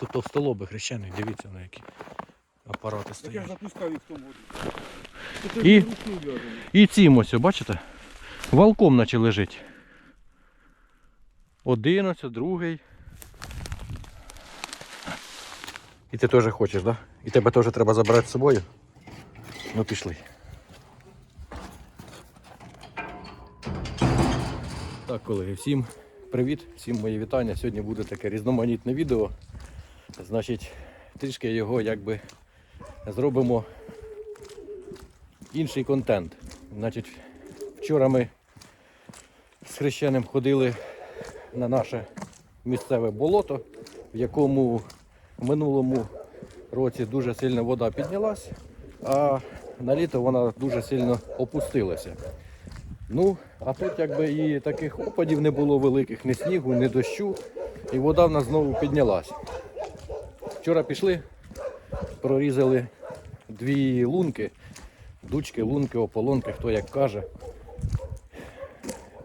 Тут товстолоби хрещений, дивіться на які апарати Так я стоять. запускав їх в тому. І- І цим ось, бачите? Валком наче лежить. Один ось, другий. І ти теж хочеш, так? Да? І тебе теж треба забрати з собою? Ну пішли. Так, колеги, всім привіт, всім мої вітання. Сьогодні буде таке різноманітне відео. Значить, трішки його якби зробимо інший контент. Значить, вчора ми з хрещеним ходили на наше місцеве болото, в якому в минулому році дуже сильно вода піднялась, а на літо вона дуже сильно опустилася. Ну, а тут якби і таких опадів не було великих, ні снігу, ні дощу, і вода в нас знову піднялась. Вчора пішли, прорізали дві лунки, дучки, лунки, ополонки, хто як каже.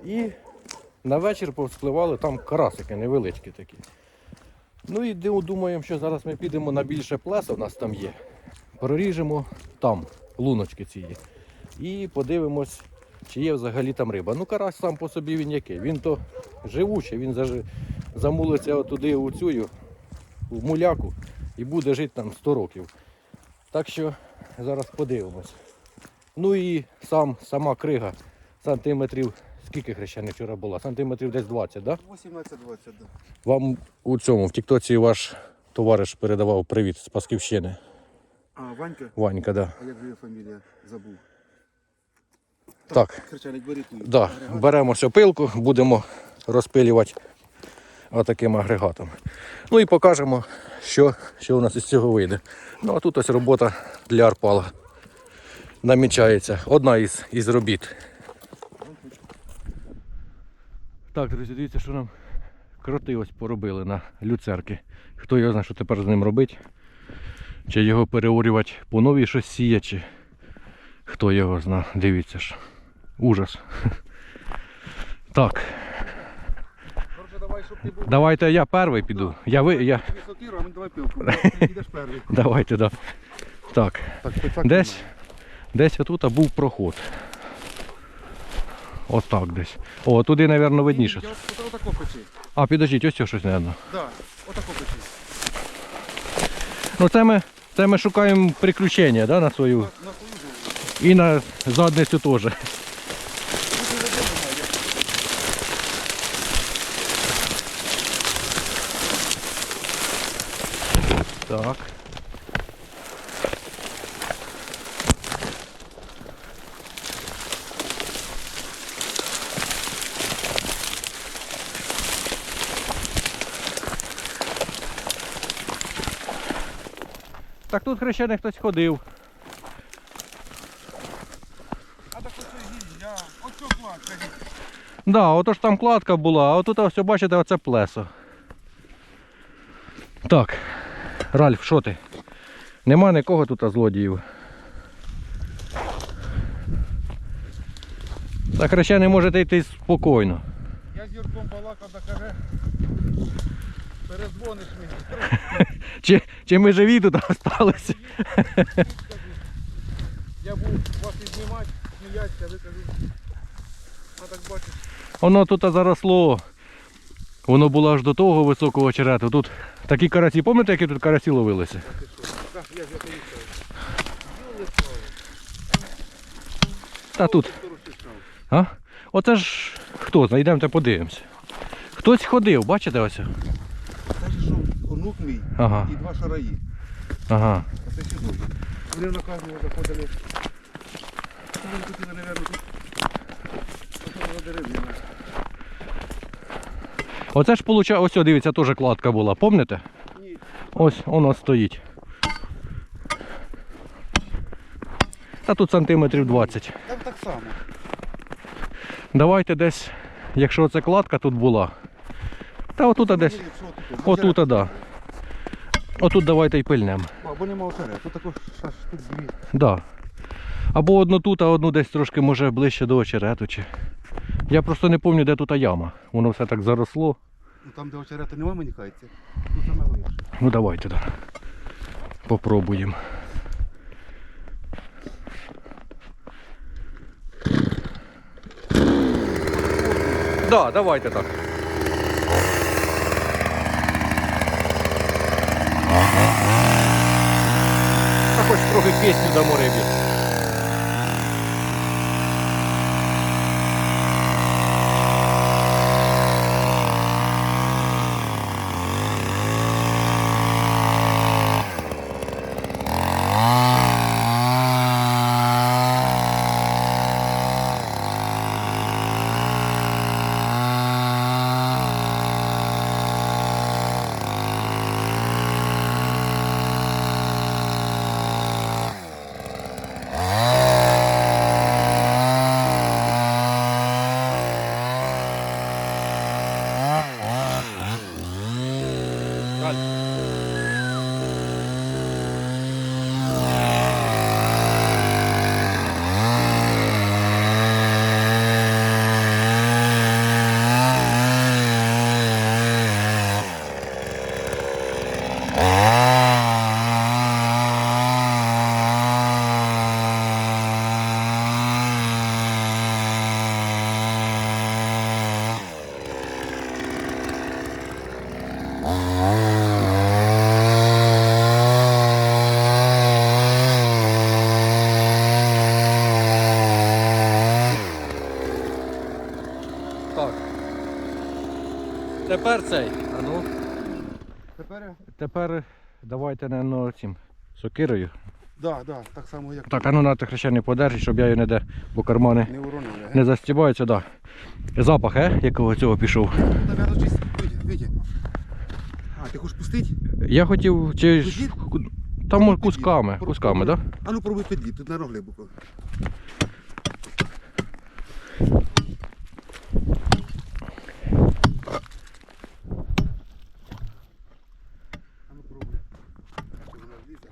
І на вечір повспливали там карасики невеличкі такі. Ну і думаємо, що зараз ми підемо на більше плеса, у нас там є. Проріжемо там луночки ці є. І подивимось, чи є взагалі там риба. Ну, карась сам по собі він який. Він то живучий, він замулиться туди у цю в муляку і буде жити там 100 років. Так що зараз подивимось. Ну і сам, сама крига сантиметрів, скільки хрещених вчора була? Сантиметрів десь 20, да? 18-20, да. Вам у цьому в Тіктоці ваш товариш передавав привіт з Пасківщини. А, Ванька? Ванька, да. А як же її фамілія? Забув. Так, Кричалік, бери ту. да. беремо сьопилку, будемо розпилювати отаким агрегатом. Ну і покажемо, що, що у нас із цього вийде. Ну а тут ось робота для арпала намічається. Одна із, із робіт. Так, друзі, дивіться, що нам кроти ось поробили на люцерки. Хто його знає, що тепер з ним робить? Чи його переорювати по новій щось сіє, чи хто його знає, дивіться ж. Ужас. Так, Короче, давай, щоб ти був давайте я перший піду. Я ви. Я... а ми давай пилку. Ти йдеш перший. Давайте, да. Так. Так, так Десь, десь отут був проход. Отак десь. О, туди, мабуть, видніше. Отако печи. А, підождіть, ось щось, мабуть. Да, отако печи. Ну це ми, це ми шукаємо приключення да, на свою. На на свою. І на задницю теж. Тут хрещений хтось ходив. А так оце гілля. Оце кладка. Да, ото ж там кладка була, а отут ось бачите, оце плесо. Так, Ральф, що ти? Нема нікого тут злодіїв. Так хрещений можете йти спокійно. Я з Юрком балакав, да каже. Перезвониш мені. Чи, чи ми живі тут залишилися? Я був вас і знімати, сміятися, ви кажу. А так бачиш. Воно тут заросло. Воно було аж до того високого черету. Тут такі карасі, пам'ятаєте, які тут карасі ловилися? Так, я ж я. Та тут. А? Оце ж хто? Знайдемте, подивимося. Хтось ходив, бачите ось? Онук мій Ага, і два шараї. ага. А це сюди. Вони на кожного заходили. Вони хотіли, мабуть, тут. Дерев'яна. Оце ж получа... ось, о, дивіться, теж кладка була, пам'ятаєте? Ні, Ось воно стоїть. Та тут сантиметрів 20. там так само. Давайте десь, якщо це кладка тут була. Та отут десь. Отут, так. Да. Отут давайте й пильнемо. Або нема очерет. Тут також аж тут дві. Да. Або одну тут, а одну десь трошки може ближче до очерету. Чи... Я просто не пам'ятаю, де тут яма. Воно все так заросло. Ну там, де очерету немає, мені кажеться. Ну саме глибше. Ну давайте, да. Попробуємо. Да, давайте так. А хоч трохи пісню дамо рибі. Так. Тепер цей. А ну. Тепер? Тепер давайте не цим сокирою. Да, да, так само як Так, а ну на ти хрещений подержи, щоб я її не де, бо кармани не уронили. не застібаються, да. Запах, е, якого цього пішов. Наверно, чись. Витя, Витя. А, ти хочеш пустити? Я хотів чи там кусками, кусками, так? Да? А ну пробуй підліт, тут на глибоко. А ну пробуй. Чи вона влізе?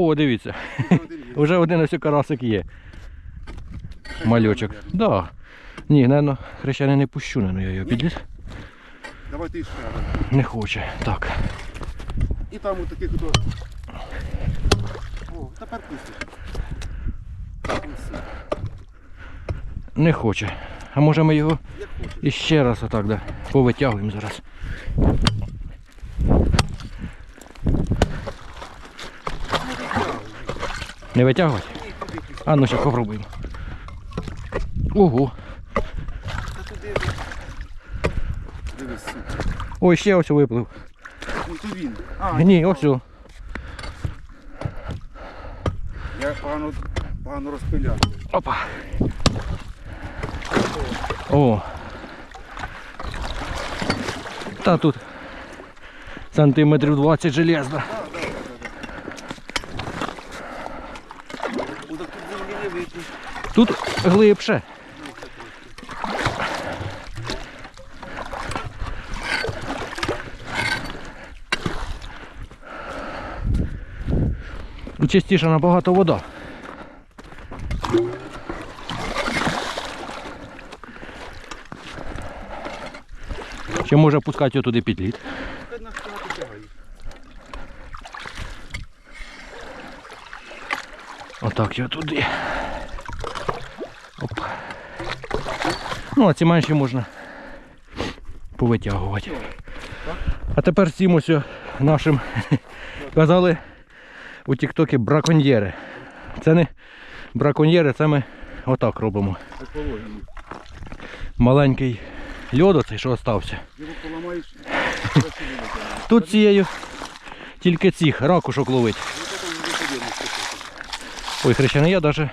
О, дивіться, один вже один ось карасик є. Хай Малючок. Да. Ні, напевно, хрещений не пущу, напевно, я його підліз. Давай ти ще раз. Не хоче. Так. І там от таких хто. О, тепер пустиш. Не хоче. А може ми його іще раз отак, да, повитягуємо зараз. Не витягувати? А ну ще попробуємо. Ого. Ой, ще ось виплив. Ні, ось. Я погано, погано розпиляв. Опа. О. Та тут сантиметрів 20 железно. Ну так тут землі не видно. Тут глибше. І Чистіша набагато вода. Чи може пускати його туди під лід? Отак його туди. Ну, а ці менші можна повитягувати. А тепер цим нашим казали у Тіктокі браконьєри. Це не браконьєри, це ми отак робимо. Маленький льод оцей, що витягнеш. Тут цією тільки цих ракушок ловить. Ой, хрещений, я навіть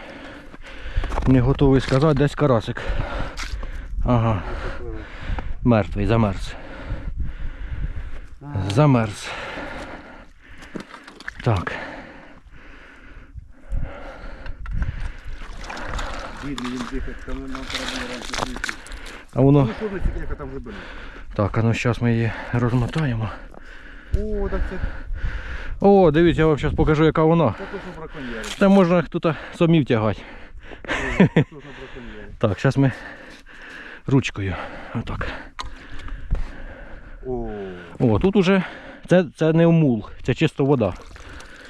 не готовий сказати, десь карасик. Ага, мертвий, замерз. Замерз. Так. Видно, він дихає, там нам треба раніше прийти. А воно. Ну, що тільки яка там глибина. Так, а ну зараз ми її розмотаємо. О, так це О, дивіться, я вам зараз покажу, яка вона. браконьєри. Та можна тут самі втягати. Браконьєри. Так, зараз ми ручкою. Отак. О, О, тут уже це, це не мул, це чисто вода.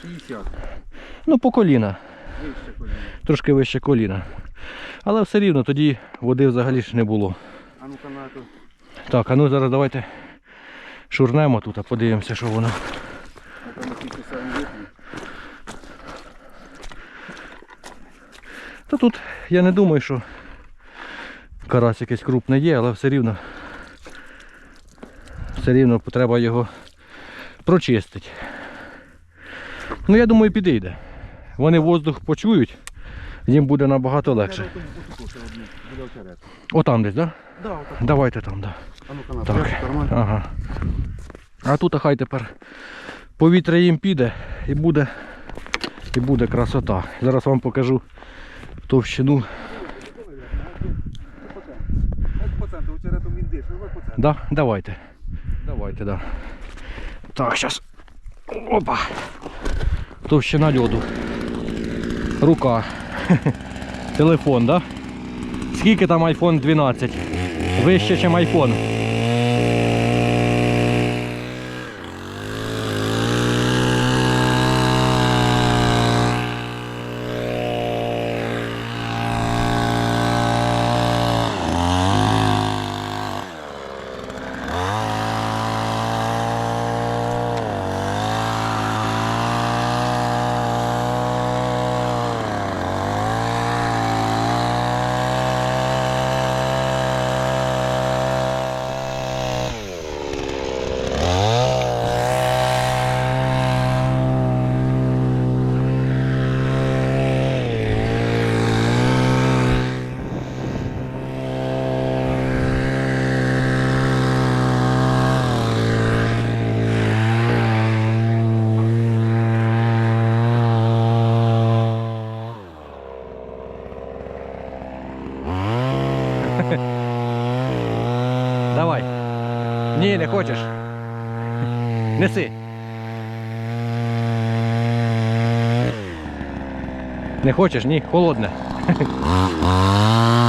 60. Ну, по коліна, Вище коліна. трошки вище коліна. Але все рівно тоді води взагалі ж не було. А ну-ка на. Так, а ну зараз давайте шурнемо тут, а подивимося, що воно. Та тут я не думаю, що карась якийсь крупний є, але все рівно. Все рівно треба його прочистити. Ну я думаю підійде. Вони воздух почують, їм буде набагато легше. Отам десь, так? Да. Да? Давайте там, да. А Так. Ага. А тут хай тепер повітря їм піде і буде, і буде красота. Зараз вам покажу товщину. Як по центру, очеретом він дише, давай по центру. Да? Давайте. Давайте, да. Так, зараз. Опа. Товщина льоду. Рука. Телефон, да? Скільки там iPhone 12? Вище, ніж iPhone. Давай. Ні, хочеш. Неси. Не хочеш, ні, холодне.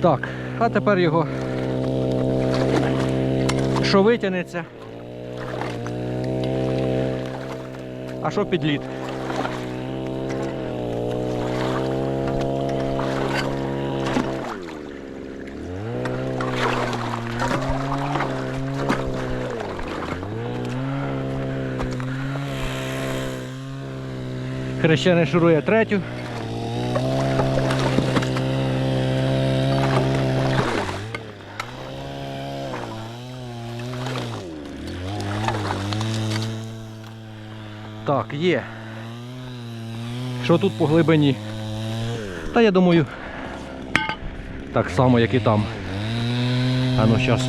Так, а тепер його. Що витягнеться? А що під лід? Хрещений шурує третю. Так, є. Що тут по глибині? Та я думаю, так само, як і там. А ну зараз.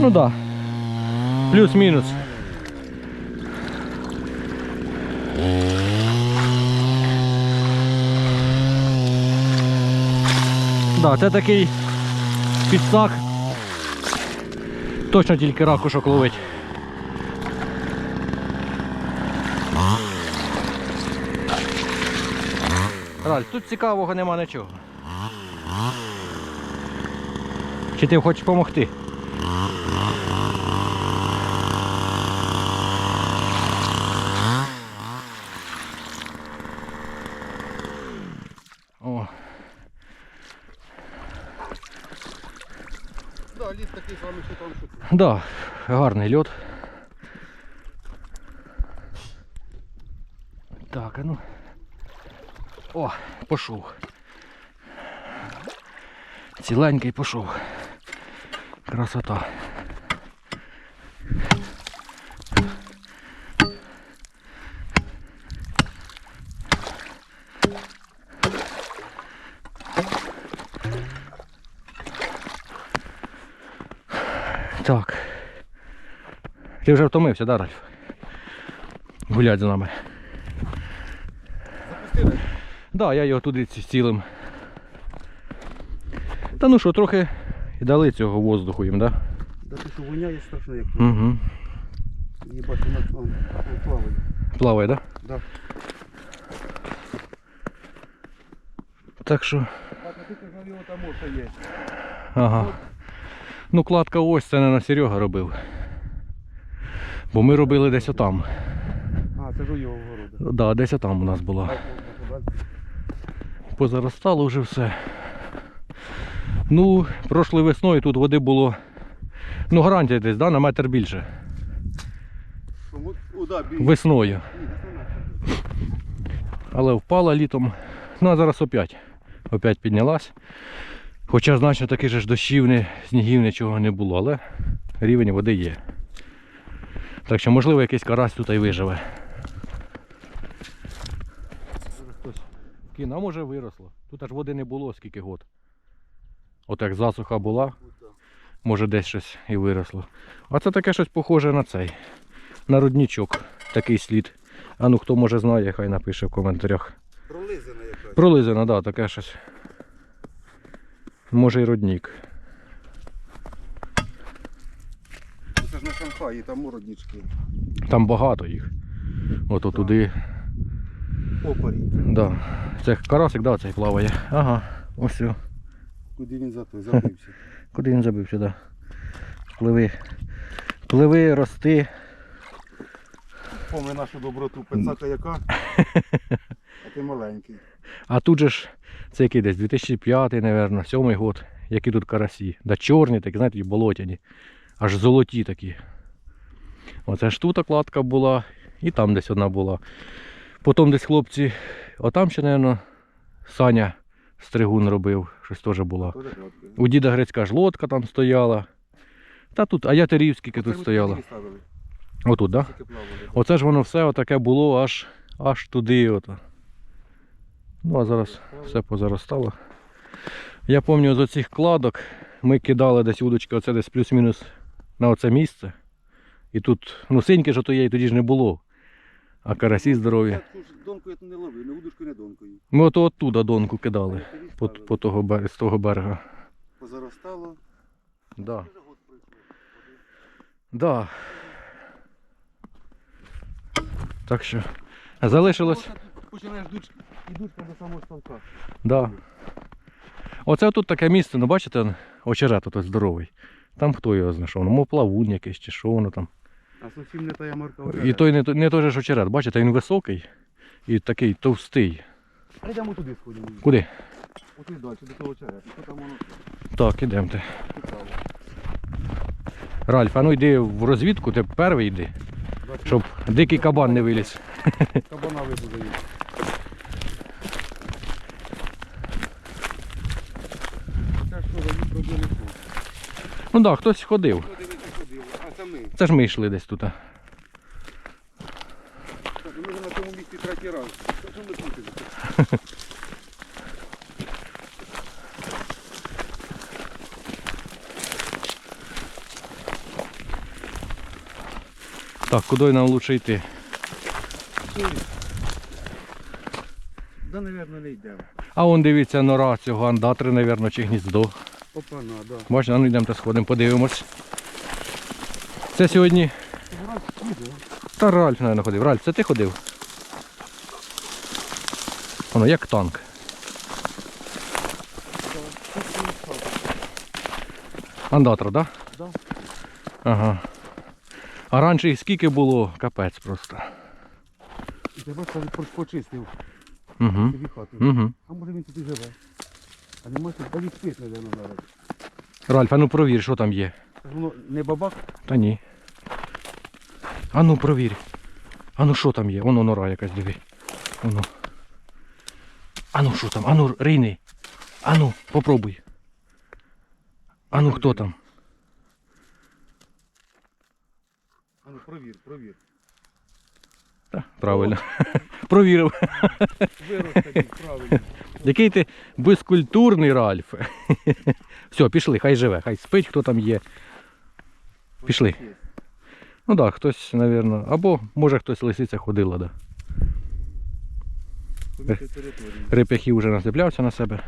Ну да. Плюс-мінус. Да, це такий підсак. Точно тільки ракушок ловить. Раль, тут цікавого нема нічого. Чи ти хочеш допомогти? да, гарний льот. Так, а ну. О, пішов. Ціленький пішов. Красота. Ти вже втомився, да, Ральф? Гулять з нами. Запустили? Да, я його туди ці- цілим. Та ну що, трохи і дали цього воздуху їм, да? Да ти що воняє страшно, як Угу. їбать, вона он, он плаває. Плаває, да? Да. Так що, Так, там ага. Ну, кладка ось це не на Серега робив. Бо ми робили десь отам. А, це ж його города. Да, десь отам у нас була. Позаростало вже все. Ну, прошлою весною тут води було. Ну, гарантія десь, да, на метр більше. Весною. Але впала літом. Ну а зараз опять. Опять піднялась. Хоча значно таких же ж дощів, снігів нічого не було, але рівень води є. Так що можливо якийсь карась тут і виживе. Хтось кинув, а може виросло. Тут аж води не було скільки год. От як засуха була, може десь щось і виросло. А це таке щось похоже на цей. На руднічок. Такий слід. А ну хто може знає, хай напише в коментарях. Пролизана якась. Пролизано, да, таке щось. Може і роднік. Ж на Шанхаї, там мороднички. Там багато їх. Ото туди. Опарі. Да. Це карасик, да, цей плаває. Ага, ось. Куди він за той забився? Куди він забився, да. Пливи. Пливи, рости. Помни нашу доброту, пецака яка. А ти маленький. А тут же ж, це який десь 2005, мабуть, 7 год. Які тут карасі. Да чорні такі, знаєте, болотяні. Аж золоті такі. Оце ж тут окладка була, і там десь одна була. Потім десь хлопці, отам ще, мабуть, Саня стригун робив, щось теж було. У діда Грицька ж лодка там стояла. Та тут, а я скільки тут стояла. Отут, так? Да? Оце ж воно все отаке було аж, аж туди. Ото. Ну а зараз все позаростало. Я пам'ятаю з оцих кладок ми кидали десь удочки, оце десь плюс-мінус на оце місце. І тут, ну синьки є, і тоді ж не було. А карасі здорові. Я ту не ловив, не удочку, не донкою. Ми ото оттуда донку кидали. По, по того, берега- з того берега. Позаростало. Да. Да. Так що. Залишилось. Починаєш дучка до самого ставка. Да. Оце тут таке місце, ну бачите, очерет тут здоровий. Там хто його знайшов? Ну, мов плавун якийсь чи що воно там. А зовсім не та я марка І той не, не той же ж очерет, бачите, він високий і такий товстий. А йдемо туди сходимо. Куди? Оти далі, до того черепа. Що там воно Так, ідемте. цікаво. Ральф, а ну йди в розвідку, ти перший йди, щоб дикий кабан не виліз. Кабана вибудають. Це що, вони проблеми тут. Ну так, да, хтось ходив. Це ж ми йшли десь тут. Так, Ми вже на цьому місці третій раз. Що ми тут? Так, куди нам лучше йти? Да, мабуть, не йдемо. А вон дивіться нора цього андатри, мабуть, чи гніздо. Опа, на, да. Бачите, а ну йдемо сходимо, подивимось. Це сьогодні. Та Ральф, мабуть, ходив. Ральф, це ти ходив? Воно як танк. Андатра, так? Да? Да. Ага. А раніше їх скільки було, капець просто. І тебе почистив Угу. Угу. А може він тут і живе? А не може тут навіть спить, мабуть, зараз. Ральф, а ну провір, що там є. Воно не бабак, Та ні. А ну провір. А ну що там є? Воно нора якась диви. Воно. А ну що там? А ну рийни. А ну, попробуй. А ну хто там? А ну провір, провір. Та, правильно. Провірив. Вирос такий, правильно. Який ти безкультурний Ральф. Все, пішли, хай живе, хай спить, хто там є. Пішли. Ну так, да, хтось, мабуть, або може хтось лисиця ходила, да. Помітьте вже насиплявся на себе.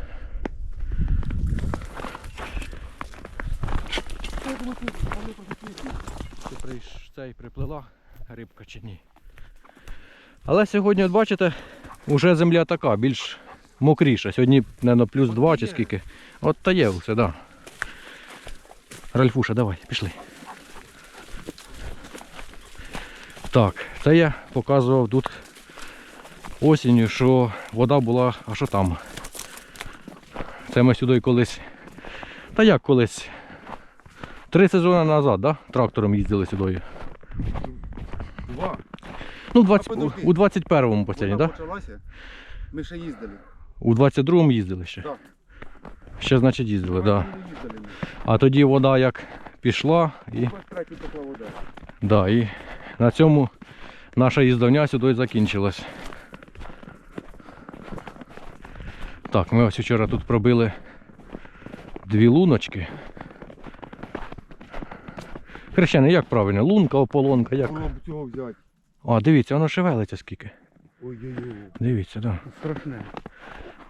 Ти цей приплила рибка чи ні. Але сьогодні, от бачите, вже земля така, більш мокріша. Сьогодні, мабуть, плюс 2 чи скільки. От та є все, так. Да. Ральфуша, давай, пішли. Так, це я показував тут осінню, що вода була, а що там. Це ми сюди колись. Та як колись? Три сезони назад, да? Трактором їздили сюди. Два. Ну, 20, у 21-му постійно, так? Да? почалася. Ми ще їздили. У 22-му їздили ще. Так. Ще, значить, їздили, так. Да. А тоді вода як пішла і, вода. да, і на цьому наша їздовня сюди закінчилась. Так, ми ось вчора тут пробили дві луночки. Хрещене, як правильно? Лунка, ополонка, як? Б цього взяти. А, дивіться, воно шевелиться скільки. Ой-ой-ой. Дивіться, да. Страшне.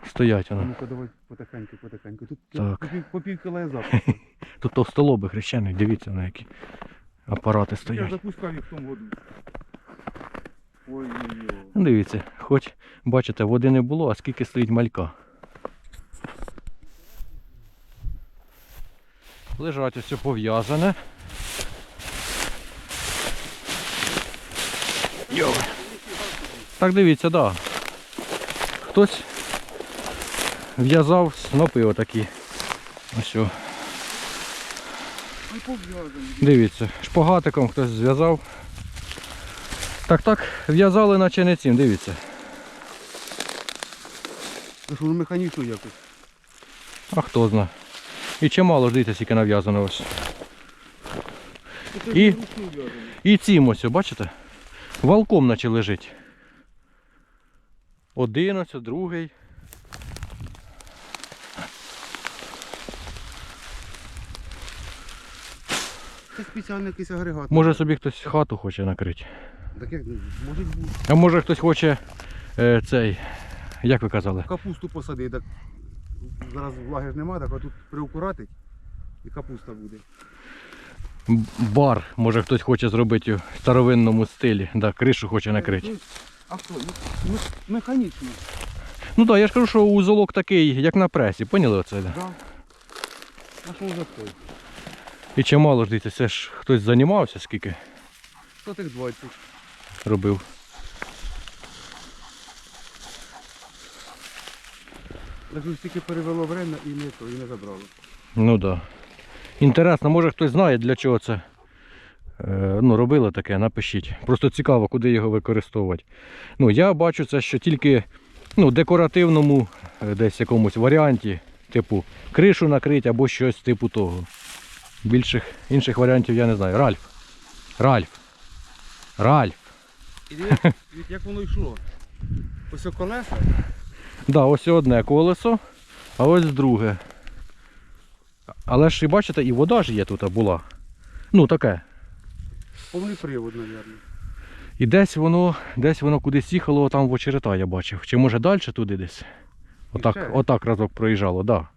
Стоять А воно. ну-ка давай потихеньку, потихеньку. Тут Так. по пів, по пів кіла я запуск. Тут товстолоби хрещений, дивіться на які апарати Я стоять. запускав їх в тому году. Ой-ой-ой. Ну, Дивіться, хоч бачите, води не було, а скільки стоїть малька. Лежать ось пов'язане. Йо. Так дивіться, так. Да. Хтось в'язав снопи отакі. Ось. о. Дивіться, шпагатиком хтось зв'язав. Так так, в'язали наче не цим, дивіться. Воно механічно якось. А хто зна. І чимало ж дивіться, скільки нав'язано ось. І? І цим ось, бачите? Валком наче лежить. Один ось, другий. Спеціальний якийсь агрегат. Може собі хтось хату хоче накрити. Так як може бути. А може хтось хоче е, цей, як ви казали? Капусту посади, так зараз влаги ж нема, так а тут приукуратить і капуста буде. Бар, може хтось хоче зробити в старовинному стилі, да, кришу хоче накрити. Ну, А? Ну, ну, механічно. Ну так, я ж кажу, що узолок такий, як на пресі, поняли оце? Да? Да. А що за той? І чимало ж дивіться, це ж хтось займався, скільки Що тих 20? робив. Так ж тільки перевело время і не то, і не забрало. Ну так. Да. Інтересно, може хтось знає, для чого це е, ну, робили таке, напишіть. Просто цікаво, куди його використовувати. Ну, я бачу це, що тільки ну, декоративному е, десь якомусь варіанті, типу кришу накрити або щось типу того. Більших інших варіантів я не знаю. Ральф. Ральф. Ральф. І дивись, як воно йшло. Ось о колеса, Да, ось одне колесо, а ось друге. Але ж і бачите, і вода ж є тут була. Ну таке. повний привод, мабуть. І десь воно, десь воно кудись їхало там в очерета, я бачив. Чи може далі туди десь? Отак, отак разок проїжджало, так. Да.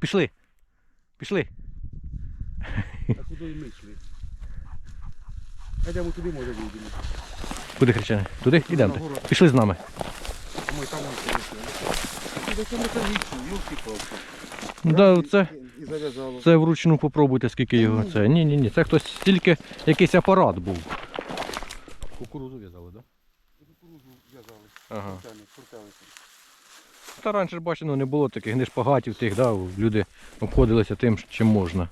Пішли. Пішли. А куди ми йшли? Йдемо туди, може, вийдемо. Куди хрещене? Туди? Нагору. Пішли з нами. Ми там не Да, це, це вручну попробуйте, скільки його це. Ні, ні, ні. Це хтось тільки якийсь апарат був. Кукурузу в'язали, так? Кукурудзу в'язали. Ага. Крутилися. Та раніше ж ну, не було таких не шпагатів тих, да, люди обходилися тим, чим можна.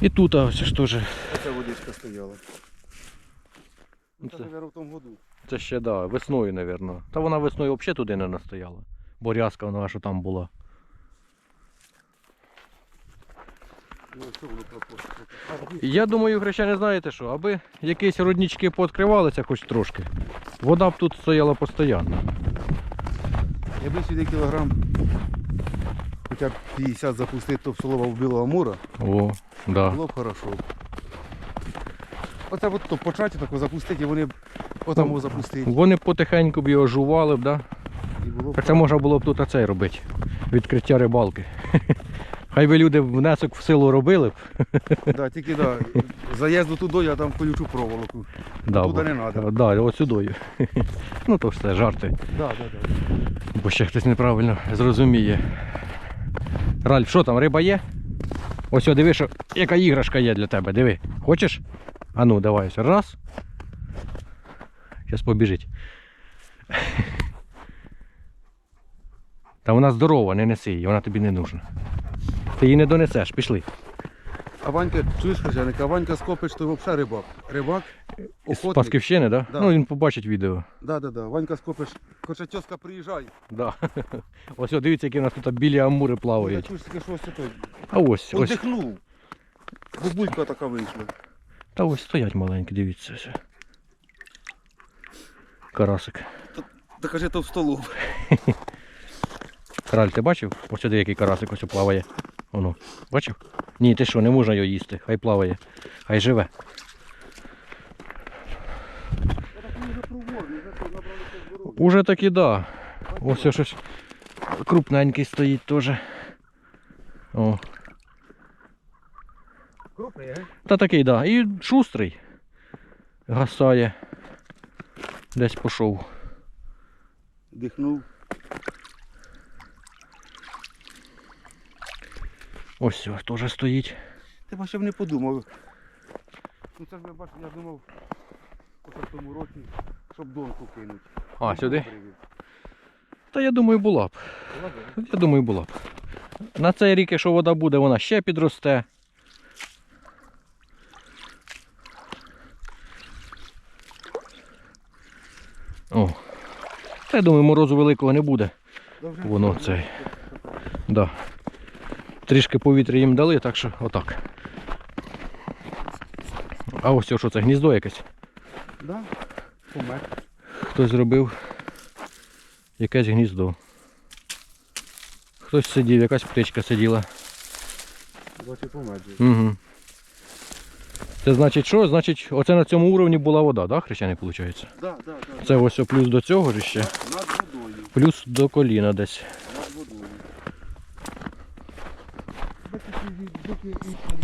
І тут а, ось ж теж. Оця водичка стояла. Ну, Це- це, мабуть, в тому году. Це ще да, весною, мабуть. Та вона весною взагалі туди не настояла. Бо рязка вона що там була. Ну, що воно пропустить? Я думаю, хрещани, знаєте що, аби якісь роднички пооткривалися хоч трошки. Вода б тут стояла постійно. Якби сюди кілограм хоча б 50 запустити топсолова в білого мура, О, да. було б хорошо. Оце от то почати тако запустити, і вони б отаму запустити. Вони потихеньку б його жували б, да? І було б Хоча можна було б тут оцей робити. Відкриття рибалки. Хай би люди внесок в силу робили б. Да, тільки да, заїзду туди, я там колючу проволоку. Да, Туди бо- не надо. Да, от сюди. Ну то все, жарти. Да, да, да. Бо ще хтось неправильно зрозуміє. Ральф, що там, риба є? Ось о, диви, що, яка іграшка є для тебе, диви. Хочеш? А ну, давай ось. Раз. Зараз побіжить. Та вона здорова, не неси її, вона тобі не нужна. Ти її не донесеш, пішли. А Ванька, чуєш, хазяйник, а Ванька Скопич, то взагалі рибак. Рибак, З охотник. Пасківщини, так? Да? Да. Ну він побачить відео. Да, да, да. Ванька Скопич, хоча тьоска приїжджай. Да. Ось о, дивіться, які у нас тут білі амури Я плавають. чуєш, тільки щось це той. А ось, ось. Одихнув. Бабулька така вийшла. Та ось стоять маленькі, дивіться. ось. Карасик. Та каже, то в столу. Краль, ти бачив? Ось сюди який карасик ось плаває. Воно. Бачив? Ні, ти що, не можна його їсти. Хай плаває. Хай живе. Уже таки да. Ось ось щось крупненький стоїть теж. О. Крупний, ге? Та такий, да. І шустрий. Гасає. Десь пішов. Дихнув. Ось ось теж стоїть. Ти б ще б не подумав. Ну це ж я бачу, я думав, оце в тому році, щоб донку кинуть. А, сюди? Та я думаю, була б. Я думаю, була б. На цей рік, якщо вода буде, вона ще підросте. О. Та я думаю, морозу великого не буде. Воно цей. Да. Трішки повітря їм дали, так що отак. А ось що це гніздо якесь. Да? Помер. Хтось зробив якесь гніздо. Хтось сидів, якась птичка сиділа. Угу. Це значить що? Значить, оце на цьому уровні була вода, да, хрещаний, виходить? Да, да, да. Це ось плюс до цього ще. Над водою. Плюс до коліна десь. Merci.